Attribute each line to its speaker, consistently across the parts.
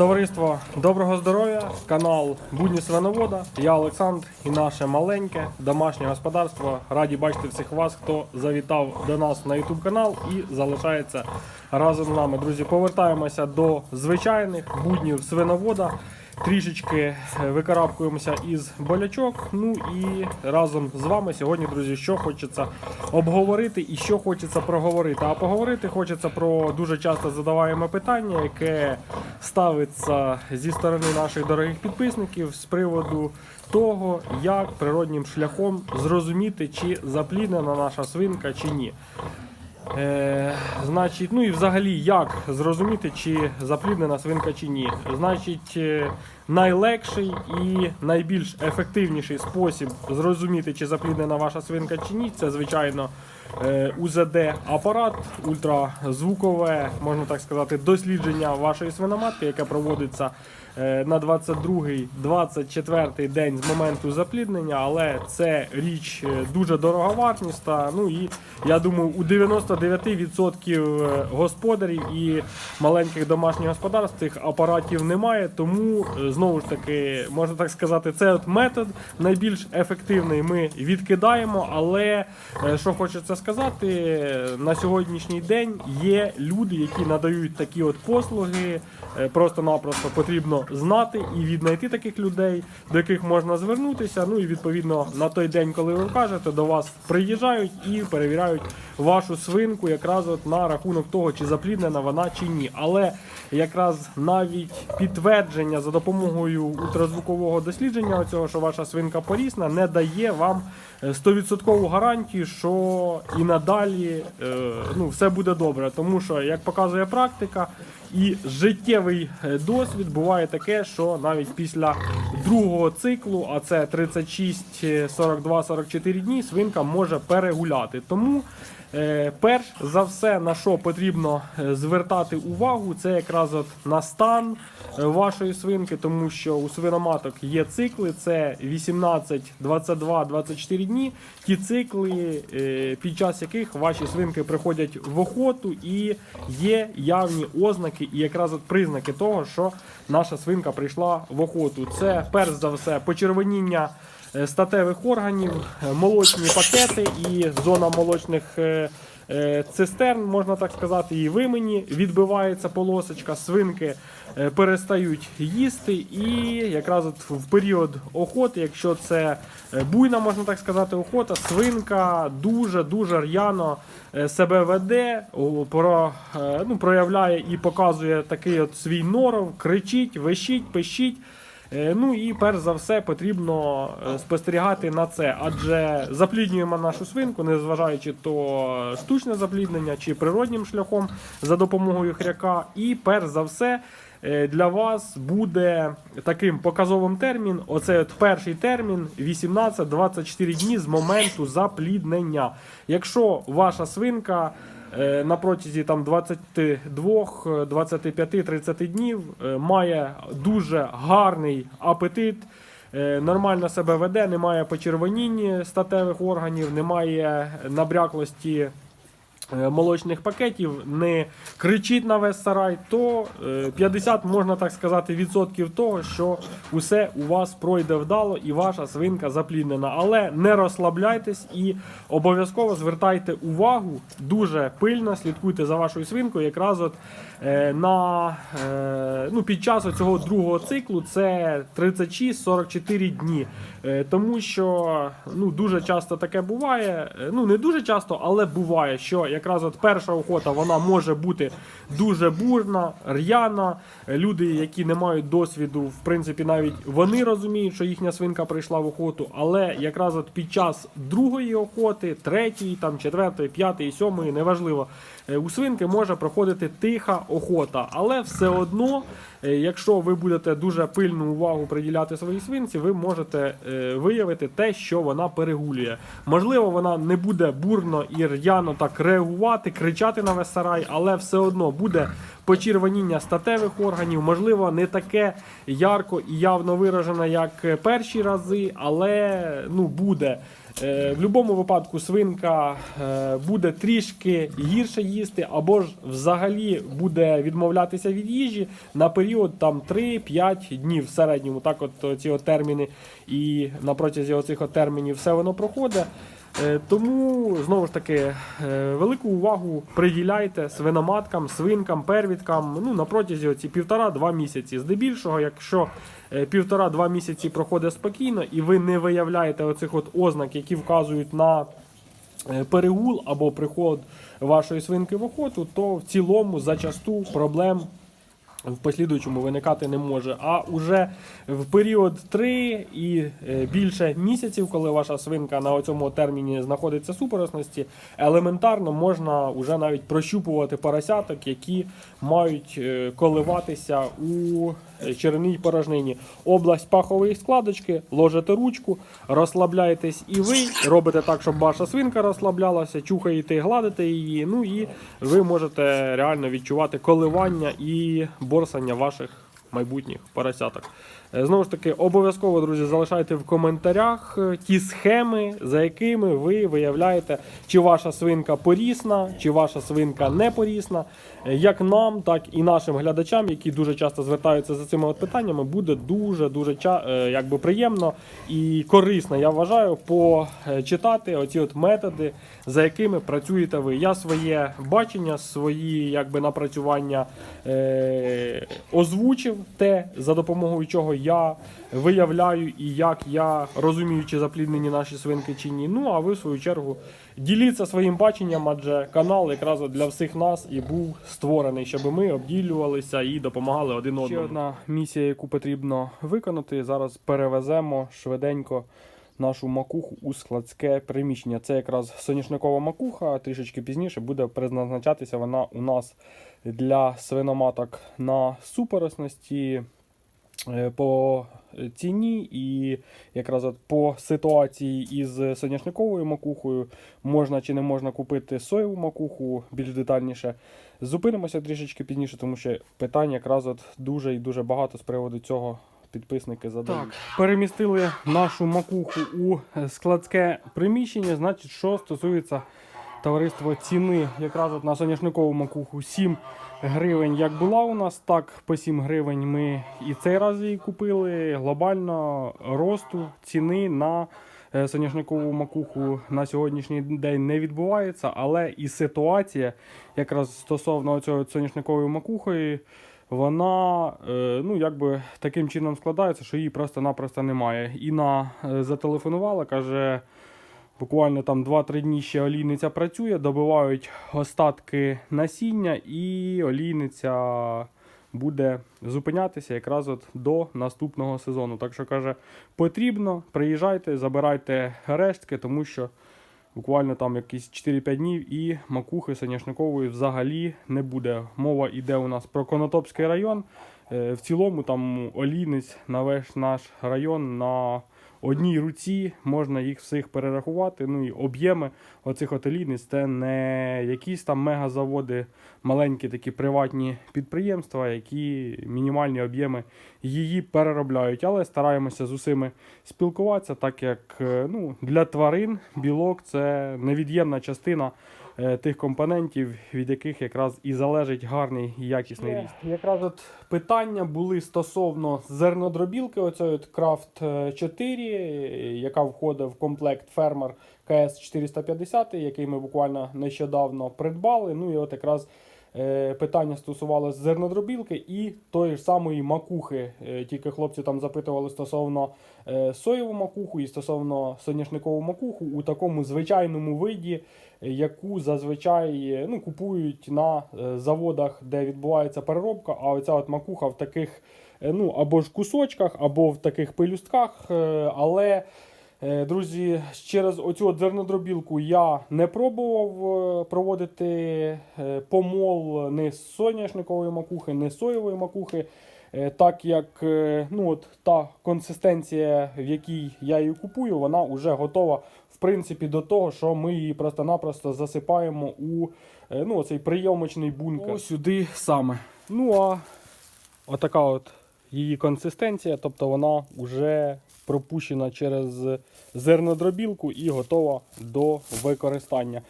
Speaker 1: Товариство доброго здоров'я, канал Будні Свиновода. Я Олександр і наше маленьке домашнє господарство. Раді бачити всіх вас, хто завітав до нас на YouTube канал і залишається разом з нами. Друзі, повертаємося до звичайних буднів свиновода. Трішечки е, викарабкуємося із болячок. Ну і разом з вами сьогодні, друзі, що хочеться обговорити і що хочеться проговорити. А поговорити хочеться про дуже часто задаваємо питання, яке ставиться зі сторони наших дорогих підписників з приводу того, як природнім шляхом зрозуміти, чи запліднена наша свинка, чи ні. Е, значить, ну і взагалі, як зрозуміти, чи запліднена свинка чи ні. Значить, е, найлегший і найбільш ефективніший спосіб зрозуміти, чи запліднена ваша свинка чи ні, це звичайно е, УЗД-апарат, ультразвукове, можна так сказати, дослідження вашої свиноматки, яке проводиться е, на 22-24 день з моменту запліднення, але це річ е, дуже дороговартісна. Ну і я думаю, у 99% господарів і маленьких домашніх господарств цих апаратів немає. Тому е, знову ж таки, можна так сказати, це от метод найбільш ефективний. Ми відкидаємо, але е, що хочеться сказати, е, на сьогоднішній день є люди, які надають такі от послуги. Е, Просто-напросто потрібно знати і віднайти таких людей, до яких можна звернутися. Ну і відповідно на той день, коли ви кажете, до вас приїжджають і перевіряють вашу свинку, якраз от на рахунок того, чи запліднена вона чи ні. Але якраз навіть підтвердження за допомогою ультразвукового дослідження, оцього, що ваша свинка порісна, не дає вам е, 100% гарантію, що і надалі е, ну, все буде добре. Тому що, як показує практика, і життєвий е, досвід буває таке, що навіть після другого циклу, а це 36, е, 42, 44 дні, свинка може перегуляти. Тому перш за все, на що потрібно е, звертати увагу, це якраз от на стан е, вашої свинки, тому що у свиноматок є цикли, це 18, 22, 24 дні. Ті цикли, е, під час яких ваші свинки приходять в охоту і є явні ознаки і якраз от признаки того, що наша свинка прийшла в охоту. Це перш за все почервоніння е, статевих органів, е, молочні пакети і зона молочних. е, е, Цистерн, можна так сказати, і вимені відбивається полосочка, свинки е, перестають їсти, і якраз от в період охоти, якщо це е, буйна, можна так сказати, охота, свинка дуже дуже р'яно е, себе веде, про, е, ну, проявляє і показує такий от свій норов, кричить, вищить, пищить. Е, Ну і перш за все потрібно е, спостерігати на це, адже запліднюємо нашу свинку, незважаючи то штучне запліднення чи природнім шляхом за допомогою хряка. І перш за все е, для вас буде таким показовим термін. Оцей от перший термін 18-24 дні з моменту запліднення. Якщо ваша свинка на протязі там 22, 25, 30 днів е, має дуже гарний апетит. е, Нормально себе веде, немає почервоніння статевих органів, немає набряклості е, молочних пакетів, не кричить на весь сарай, то е, 50, можна так сказати, відсотків того, що усе у вас пройде вдало і ваша свинка запліднена. Але не розслабляйтесь і обов'язково звертайте увагу, дуже пильно слідкуйте за вашою свинкою. Якраз от е, на е, ну, під час цього другого циклу це 36-44 дні. Е, тому що ну, дуже часто таке буває. е, Ну не дуже часто, але буває, що якраз от перша охота вона може бути дуже бурна, р'яна. Е, Люди, які не мають досвіду, в принципі, навіть вони розуміють, що їхня свинка прийшла в охоту. Але якраз от під час другої охоти, третьої, там четвертої, п'ятої, сьомої, неважливо, е, у свинки може проходити тиха охота. Але все одно, е, якщо ви будете дуже пильну увагу приділяти своїй свинці, ви можете е, виявити те, що вона перегулює. Можливо, вона не буде бурно і р'яно так реагувати, кричати на весь сарай, але все одно буде почервоніння статевих органів, можливо, не таке ярко і явно виражене, як е, перші рази, але ну буде. Е, В будь-якому випадку свинка е, буде трішки гірше їсти, або ж взагалі буде відмовлятися від їжі на період там 3-5 днів в середньому. Так, от ці от терміни, і на протязі оцих термінів все воно проходить. Е, Тому знову ж таки е, велику увагу приділяйте свиноматкам, свинкам, первідкам ну, на протязі оці півтора-два місяці. Здебільшого, якщо е, півтора-два місяці проходить спокійно і ви не виявляєте оцих от ознак, які вказують на е, перегул або приход вашої свинки в охоту, то в цілому зачасту проблем в послідуючому виникати не може. А уже в період 3 і е, більше місяців, коли ваша свинка на цьому терміні знаходиться в супоросності, елементарно можна вже навіть прощупувати поросяток, які мають е, коливатися у е, черевній порожнині. Область пахової складочки, ложите ручку, розслабляєтесь і ви, робите так, щоб ваша свинка розслаблялася, чухаєте і гладите її. Ну і ви можете реально відчувати коливання і борсання ваших майбутніх поросяток. Е, Знову ж таки, обов'язково, друзі, залишайте в коментарях е, ті схеми, за якими ви виявляєте, чи ваша свинка порісна, чи ваша свинка не порісна. Е, Як нам, так і нашим глядачам, які дуже часто звертаються за цими от питаннями, буде дуже дуже якби приємно і корисно. Я вважаю, почитати оці от методи, за якими працюєте ви. Я своє бачення, свої якби напрацювання е, озвучив те, за допомогою чого я виявляю і як я розумію, чи запліднені наші свинки чи ні. Ну а ви в свою чергу діліться своїм баченням, адже канал якраз для всіх нас і був створений, щоб ми обділювалися і допомагали один одному. Ще одна місія, яку потрібно виконати. Зараз перевеземо швиденько нашу макуху у складське приміщення. Це якраз соняшникова макуха, трішечки пізніше буде призначатися вона у нас для свиноматок на супоросності. Е, По ціні і якраз от по ситуації із соняшниковою макухою можна чи не можна купити соєву макуху більш детальніше. Зупинимося трішечки пізніше, тому що питань якраз от дуже і дуже багато з приводу цього підписники задають. Так, перемістили нашу макуху у складське приміщення. Значить, що стосується товариства ціни, якраз от на соняшникову макуху 7 гривень, як була у нас, так по 7 гривень ми і цей раз її купили. Глобально росту ціни на е, соняшникову макуху на сьогоднішній день не відбувається, але і ситуація якраз стосовно цього соняшникової макухи. Вона е, ну, якби таким чином складається, що її просто-напросто немає. Інна е, зателефонувала, каже, буквально там 2-3 дні ще олійниця працює, добивають остатки насіння, і олійниця буде зупинятися якраз от до наступного сезону. Так що каже, потрібно, приїжджайте, забирайте рештки, тому що буквально там якісь 4-5 днів і макухи соняшникової взагалі не буде. Мова йде у нас про Конотопський район. Е, В цілому там олійниць на весь наш район на одній руці можна їх всіх перерахувати. Ну і об'єми оцих отелійниць це не якісь там мегазаводи, маленькі такі приватні підприємства, які мінімальні об'єми її переробляють. Але стараємося з усіми спілкуватися, так як е, ну, для тварин білок це невід'ємна частина тих компонентів, від яких якраз і залежить гарний і якісний ріст. Якраз от питання були стосовно зернодробілки, оцеї от Крафт 4, яка входить в комплект фермер КС 450, який ми буквально нещодавно придбали. Ну і от якраз е, питання стосувалося зернодробілки і тої ж самої макухи. Е, Тільки хлопці там запитували стосовно е, соєву макуху і стосовно соняшникову макуху у такому звичайному виді, е, яку зазвичай е, ну, купують на е, заводах, де відбувається переробка. А оця от макуха в таких е, ну, або ж кусочках, або в таких пелюстках. е, Але Е, Друзі, через оцю от зернодробілку я не пробував е, проводити е, помол не з соняшникової макухи, не з соєвої макухи, е, так як е, ну, от та консистенція, в якій я її купую, вона вже готова в принципі до того, що ми її просто-напросто засипаємо у е, ну, оцей прийомочний бункер. Ось сюди саме. Ну а отака от її консистенція, тобто вона вже пропущена через зернодробілку і готова до використання.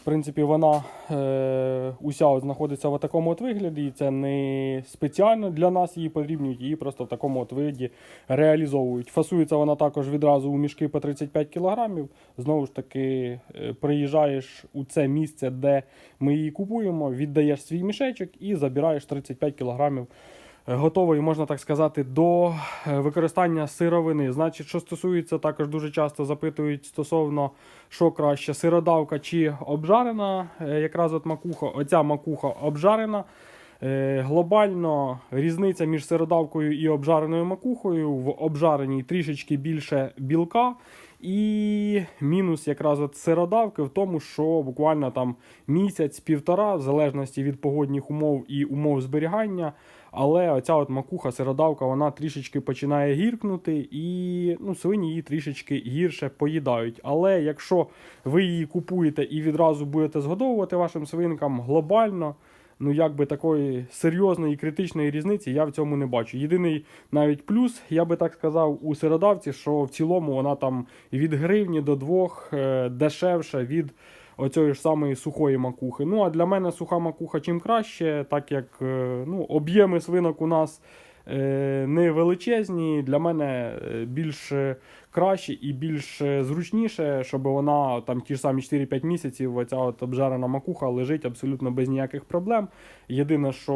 Speaker 1: В принципі, вона е, уся от знаходиться в такому от вигляді, і це не спеціально для нас її потрібнюють, її просто в такому от виді реалізовують. Фасується вона також відразу у мішки по 35 кг. Знову ж таки, е, приїжджаєш у це місце, де ми її купуємо, віддаєш свій мішечок і забираєш 35 кг готовий, можна так сказати, до е, використання сировини. Значить, що стосується, також дуже часто запитують стосовно, що краще, сиродавка чи обжарена, е, якраз от макуха, оця макуха обжарена. Е, Глобально різниця між сиродавкою і обжареною макухою в обжареній трішечки більше білка. І мінус якраз от сиродавки в тому, що буквально там місяць-півтора, в залежності від погодних умов і умов зберігання. Але оця от макуха сиродавка вона трішечки починає гіркнути, і ну, свині її трішечки гірше поїдають. Але якщо ви її купуєте і відразу будете згодовувати вашим свинкам глобально. Ну, якби такої серйозної критичної різниці я в цьому не бачу. Єдиний навіть плюс, я би так сказав, у сиродавці, що в цілому вона там від гривні до двох е, дешевша від оцієї ж самої сухої макухи. Ну а для мене суха макуха чим краще, так як е, ну, об'єми свинок у нас не величезні. Для мене е, більш е, краще і більш е, зручніше, щоб вона там ті ж самі 4-5 місяців, оця от обжарена макуха лежить абсолютно без ніяких проблем. Єдине, що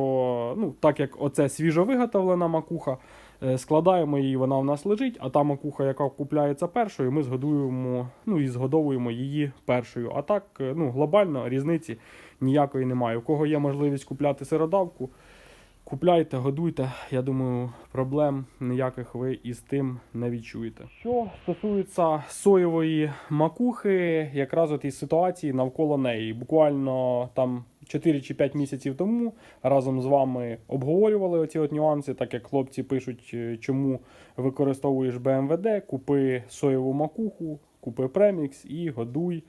Speaker 1: ну, так як оце свіжо виготовлена макуха. е, Складаємо її, вона в нас лежить, а та макуха, яка купляється першою, ми згодуємо ну, і згодовуємо її першою. А так, е, ну, глобально різниці ніякої немає. У кого є можливість купляти сиродавку, купляйте, годуйте. Я думаю, проблем ніяких ви із тим не відчуєте. Що стосується соєвої макухи, якраз от із ситуації навколо неї. Буквально там 4 чи 5 місяців тому разом з вами обговорювали оці от нюанси, так як хлопці пишуть, е, чому використовуєш БМВД, купи соєву макуху, купи премікс і годуй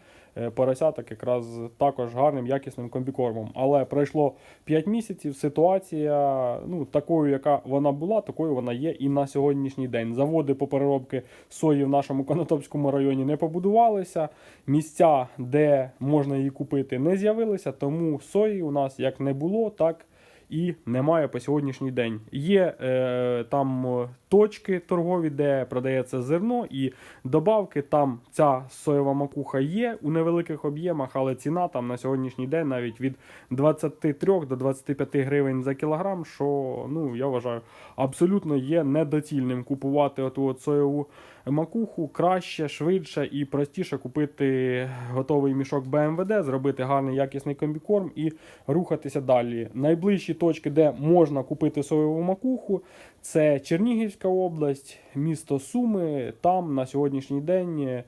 Speaker 1: поросяток якраз також гарним якісним комбікормом. Але пройшло 5 місяців. Ситуація ну такою, яка вона була, такою вона є і на сьогоднішній день. Заводи по переробки сої в нашому Конотопському районі не побудувалися. Місця, де можна її купити, не з'явилися. Тому сої у нас як не було, так і немає по сьогоднішній день. Є е, там е, точки торгові, де продається зерно і добавки. Там ця соєва макуха є у невеликих об'ємах, але ціна там на сьогоднішній день навіть від 23 до 25 гривень за кілограм, що ну я вважаю абсолютно є недоцільним купувати оту от соєву макуху краще, швидше і простіше купити готовий мішок БМВД, зробити гарний якісний комбікорм і рухатися далі. Найближчі точки, де можна купити соєву макуху, це Чернігівська область, місто Суми. Там на сьогоднішній день е,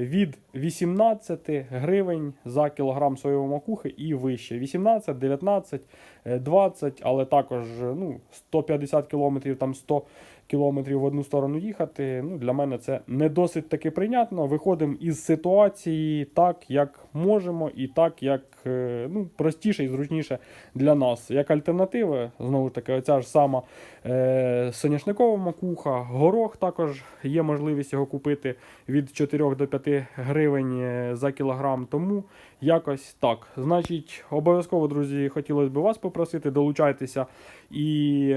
Speaker 1: від 18 гривень за кілограм соєвої макухи і вище. 18, 19, е, 20, але також ну, 150 кілометрів, там 100 кілометрів в одну сторону їхати. Ну, для мене це не досить таки прийнятно. Виходимо із ситуації так, як можемо, і так, як е, ну, простіше і зручніше для нас. Як альтернатива, знову ж таки, оця ж сама е, соняшникова макуха, горох також є можливість його купити від 4 до 5 гривень е, за кілограм. Тому якось так. Значить, обов'язково, друзі, хотілося б вас попросити, долучайтеся і.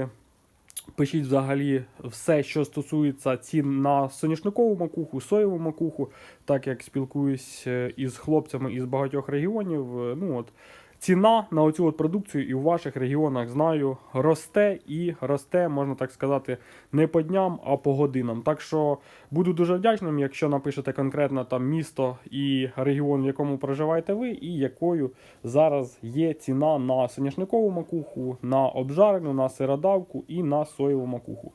Speaker 1: Пишіть взагалі все, що стосується цін на соняшникову макуху, соєву макуху, так як спілкуюсь е, із хлопцями із багатьох регіонів. е, Ну от ціна на оцю от продукцію і в ваших регіонах знаю росте і росте, можна так сказати, не по дням, а по годинам. Так що буду дуже вдячним, якщо напишете конкретно там місто і регіон, в якому проживаєте ви, і якою зараз є ціна на соняшникову макуху, на обжарену, на сиродавку і на соєву макуху.